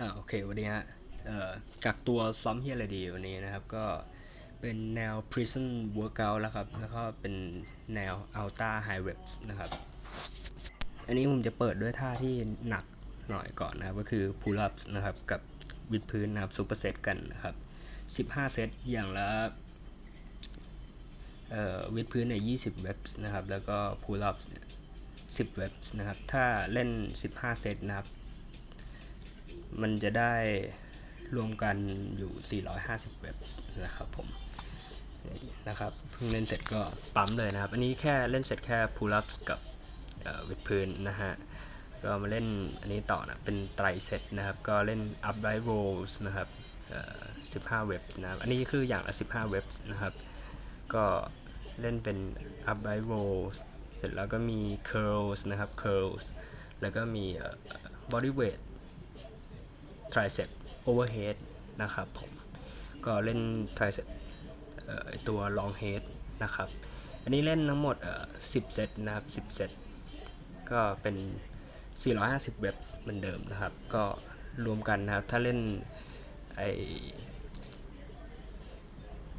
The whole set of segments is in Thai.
อ่าโอเควันนี้ฮะเอ่อกักตัวซ้อมเฮียอะไรดีวันนี้นะครับ ก็เป็นแนว prison workout แล้วครับ แล้วก็เป็นแนว ultra high reps นะครับ อันนี้ผมจะเปิดด้วยท่าที่หนักหน่อยก่อนนะครับ ก็คือ pull ups นะครับ กับวิดพื้นนะครับ super set กันนะครับ 15 เซตอย่างละเอ่อวิดพื้นเนี่ย20 reps นะครับ แล้วก็ pull ups เนี่ย10 reps นะครับ ถ้าเล่น 15 เซตนะครับ มันจะได้รวมกันอยู่ 450 เว็บนะครับผมนะครับเพิ่งเล่นเสร็จก็ปั๊มเลยนะครับ อันนี้แค่เล่นเสร็จแค่ pull ups กับเวิดพื้นนะฮะก็มาเล่นอันนี้ต่อนะเป็นไตรเซตนะครับ ก็เล่น upright rows นะครับ15 เว็บนะครับ อันนี้คืออย่างละ 15 เว็บนะครับ ก็เล่นเป็น upright rows เสร็จแล้วก็มี curls นะครับ curls แล้วก็มี body weight tricep overhead นะครับผมก็เล่น tricep เอ่อตัว long head นะครับ อันนี้เล่นทั้งหมดเอ่อ10 เซตนะครับ 10 เซต ก็เป็น 450 เว็บเหมือนเดิมนะครับ ก็รวมกันนะครับ ถ้าเล่นไอ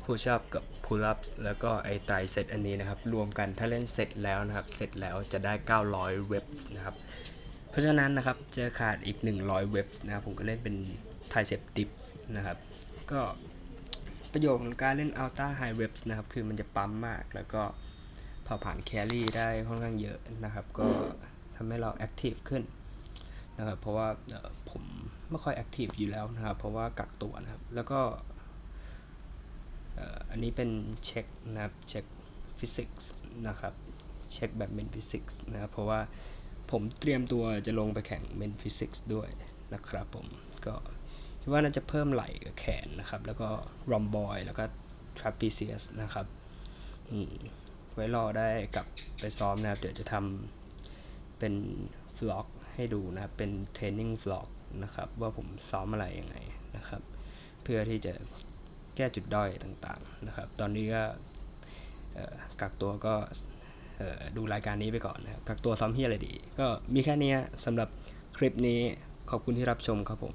push up กับ pull ups แล้วก็ไอไตรเซตอันนี้นะครับ รวมกันถ้าเล่นเสร็จแล้วนะครับ เสร็จแล้วจะได้ 900 เว็บนะครับ เพราะฉะนั้นนะครับจะขาดอีก 100 เว็บนะครับผมก็เล่นเป็น tricep dips นะครับ ก็ประโยชน์ของการเล่น ultra high reps นะครับ คือมันจะปั๊มมากแล้วก็เผาผลาญแคลรี่ได้ค่อนข้างเยอะนะครับ ก็ทำให้เรา active ขึ้นนะครับ เพราะว่าผมไม่ค่อย active อยู่แล้วนะครับ เพราะว่ากักตัวนะครับ แล้วก็อันนี้เป็นเช็คนะครับ เช็คฟิสิกส์นะครับ เช็คแบบ men physics นะครับ เพราะว่า ผมเตรียมตัวจะลงไปแข่ง men physics ด้วยนะครับผมก็คิดว่าน่าจะเพิ่มไหล่กับแขนนะครับ แล้วก็ rhomboid แล้วก็ trapezius นะครับอืมไว้รอได้กลับไปซ้อมนะครับ เดี๋ยวจะทำเป็น vlog ให้ดูนะเป็น training vlog นะครับ ว่าผมซ้อมอะไรยังไงนะครับ เพื่อที่จะแก้จุดด้อยต่างๆนะครับ ตอนนี้ก็กักตัวก็ ดูรายการนี้ไปก่อนนะครับกักตัวซ้อมเฮียอะไรดี ก็มีแค่นี้สำหรับคลิปนี้ขอบคุณที่รับชมครับผม